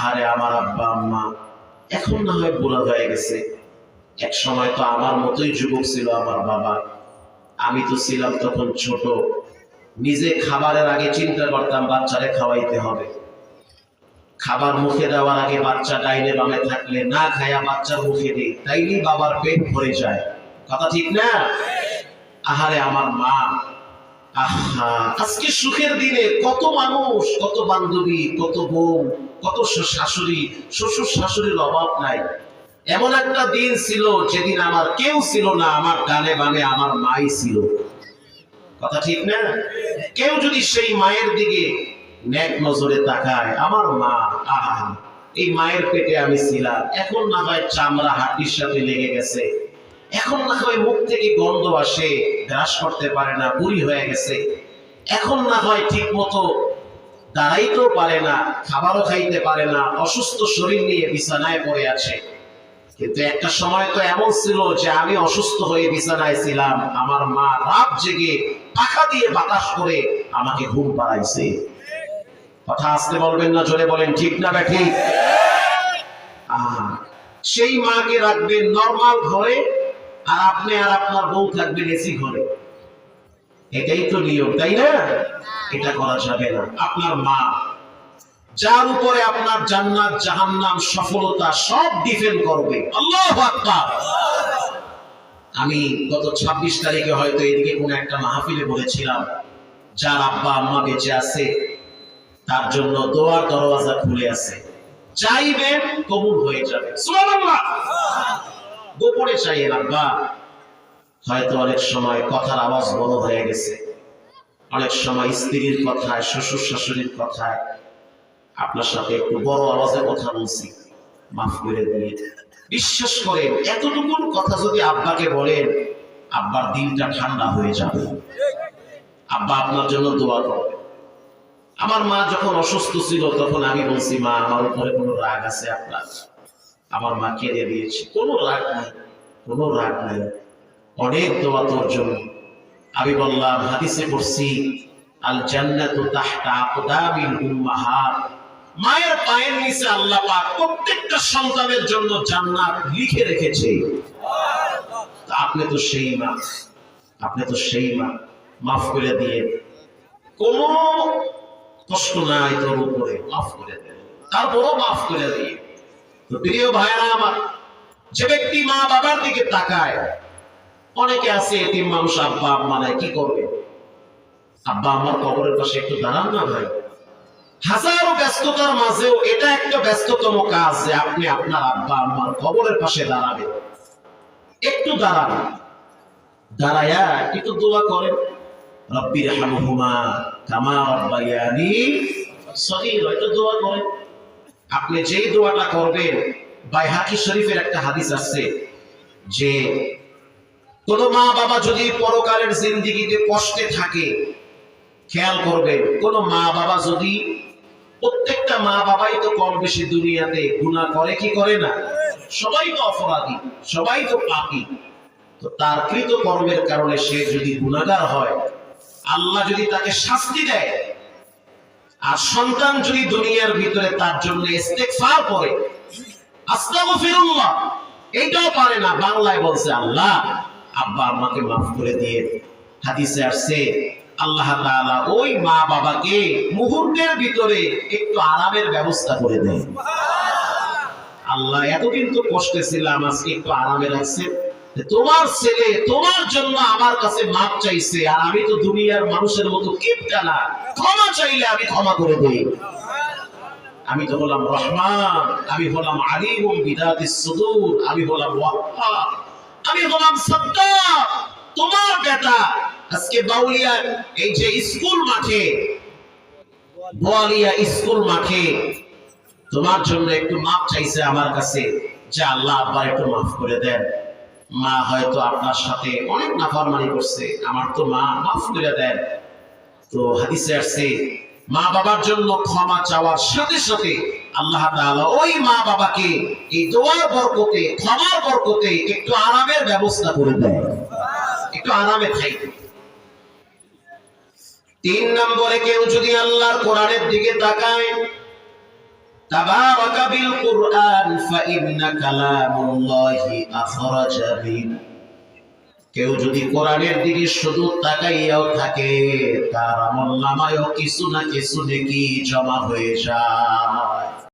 আহারে আমার আব্বা, আম্মা। এখন না হয় বুড়া হয়ে গেছে। এক সময় তো আমার মতোই যুবক ছিল আমার বাবা। আমি তো ছিলাম তখন ছোট। নিজে খাবারের আগে চিন্তা করতাম, বাচ্চারে খাওয়াইতে হবে। খাবার মুখে দেওয়ার আগে বাচ্চা ডাইনে বামে থাকলে না খায়া বাচ্চার মুখে দিই, তাইলেই বাবার পেট ভরে যায়। কথা ঠিক না? আহারে আমার মা, আহা, আজকে সুখের দিনে কত মানুষ, কত বান্ধবী, কত বউ কত শাশুড়ি, শ্বশুর শাশুড়ির অভাব নাই। এমন একটা দিন ছিল যেদিন আমার কেউ ছিল না, আমার ডানে বামে আমার মাই ছিল। কথা ঠিক না? কেউ যদি সেই মায়ের দিকে ন্যাক নজরে তাকায়, আমার মা আহা, এই মায়ের পেটে আমি ছিলাম। এখন না হয় চামড়া হাড্ডির সাথে লেগে গেছে। এখন না হয় মুখ থেকে গন্ধ আসে গ্রাস করতে পারে না, বুড়ি হয়ে গেছে। এখন না হয় ঠিক মতো দাঁড়াইতেও পারে না, খাবারও খাইতে পারে না, অসুস্থ শরীর নিয়ে বিছানায় পড়ে আছে। কিন্তু একটা সময় তো এমন ছিল যে আমি অসুস্থ হয়ে বিছানায় ছিলাম। আমার মা রাত জেগে পাখা দিয়ে বাতাস করে আমাকে ঘুম পাড়াইছে। কথা আসতে বলবেন না, জোরে বলেন, ঠিক না বা ঠিক সেই মাকে রাখবেন নর্মাল ঘরে, আর আপনি আর আপনার বউ থাকবেন এসি ঘরে। এটাই তো নিয়ম, তাই না? এটা করা যাবে না। আপনার মা, যার উপরে আপনার জান্নাত, জাহান্নাম, সফলতা সব ডিফেন্ড করবে। আল্লাহ আমি গত ২৬ তারিখে হয়তো এদিকে কোন একটা মাহফিলে বলেছিলাম, যার আব্বা আম্মা বেঁচে আছে, তার জন্য দোয়ার দরওয়াজা খুলে আছে। চাইবেন কবুল হয়ে যাবে। গোপনে চাইয়েন, আব্বা। হয়তো অনেক সময় কথার আওয়াজ বড় হয়ে গেছে। অনেক সময় স্ত্রীর কথায়, শ্বশুর শাশুড়ির কথায় আপনার সাথে একটু বড় আওয়াজে কথা বলছি। মাফ করে দিয়ে। বিশ্বাস করেন এতটুকু কথা যদি আব্বাকে বলেন, আব্বার দিনটা ঠান্ডা হয়ে যাবে। আব্বা আপনার জন্য দোয়া করবে। আমার মা যখন অসুস্থ ছিল, তখন আমি বলছি, মা, আমার উপরে কোনো রাগ আছে আপনার? আমার মা কেঁদে দিয়েছে, কোনো রাগ নাই, কোনো রাগ নাই। অনেক দোয়া তোর জন্য। আমি বললাম, হাদিসে পড়ছি আল জান্নাতু তাহতা আকদামিল উম্মাহাত। মায়ের পায়ের নিচে আল্লাহ পাক প্রত্যেকটা সন্তানের জন্য জান্নাত লিখে রেখেছে। আপনি তো সেই মা। আপনি তো সেই মা। মাফ করে দিয়ে। কোনো কষ্ট নাই তোর উপরে, মাফ করে দে তারপরও মাফ করে দিয়ে। তো প্রিয় ভাইরা আমার, যে ব্যক্তি মা বাবার দিকে তাকায় অনেকে আছে এতিম মানুষ, আব্বা আম্মা নাই, কি করবে? আব্বা আমার কবরের পাশে একটু দাঁড়ান না ভাই। হাজারো ব্যস্ততার মাঝেও এটা একটা ব্যস্ততম কাজ যে আপনি আপনার আব্বা আম্মার কবরের পাশে দাঁড়াবেন একটু দাঁড়ান। দাঁড়ায়া একটু দোয়া করেন। রব্বির হামহুমা কামা রব্বায়ানি সগীর, একটু দোয়া করেন। আপনি যেই দোয়াটা করবেন, বাইহাকি শরীফের একটা হাদিস আছে যে কোন মা বাবা যদি পরকালের জিন্দিগিতে কষ্টে থাকে, খেয়াল করবেন কোন মা বাবা যদি প্রত্যেকটা মা বাবাই তো কম বেশি দুনিয়াতে গুনাহ করে, কি করে না? সবাই তো অপরাধী, সবাই তো পাপী। তো তার কৃত কর্মের কারণে সে যদি গুণাগার হয়, আল্লাহ যদি তাকে শাস্তি দেয়, আর সন্তান যদি দুনিয়ার ভিতরে তার জন্য ইস্তেগফার করে, আস্তাগফিরুল্লাহ, এইটাও পারে না, বাংলায় বলছে আল্লাহ। আব্বা আম্মাকে মাফ করে দিয়ে হাদিসে আসছে আল্লাহ তাআলা ওই মা বাবাকে মুহূর্তের ভিতরে একটু আরামের ব্যবস্থা করে দেয় আল্লাহ এতদিন তো কষ্টে ছিলাম আজকে একটু আরামে রাখছে তোমার ছেলে তোমার জন্য আমার কাছে মাপ চাইছে আর আমি তো দুনিয়ার মানুষের মতো কিপটা না ক্ষমা চাইলে আমি ক্ষমা করে দেই। আমি তো হলাম রহমান আমি হলাম আলিম বিদাতিস সুদূর আমি হলাম ওয়াহ্হাব। আমি হলাম সত্তার তোমার বেটা। আজকে বাউলিয়া এই যে স্কুল মাঠে, বোয়ালিয়া স্কুল মাঠে, তোমার জন্য একটু মাপ চাইছে আমার কাছে যে আল্লাহ আব্বার একটু মাফ করে দেন। মা হয়তো আপনার সাথে অনেক নাফরমানি করছে, আমার তো মা মাফ করে দেন। তো হাদিসে আসছে, মা বাবার জন্য ক্ষমা চাওয়ার সাথে সাথে আল্লাহ তাআলা ওই মা বাবাকে এই দোয়ার বরকতে ক্ষমার বরকতে একটু আরামের ব্যবস্থা করে দেয় একটু আরামে থাকবে তিন নম্বরে কেউ যদি আল্লাহর কোরআনের দিকে তাকায় تبارك بالقرآن فإن كلام الله أخرج من কেউ যদি কোরআনের দিকে শুধু তাকাইয়াও থাকে তার আমল নামায়ও কিছু না কিছু নাকি জমা হয়ে যায়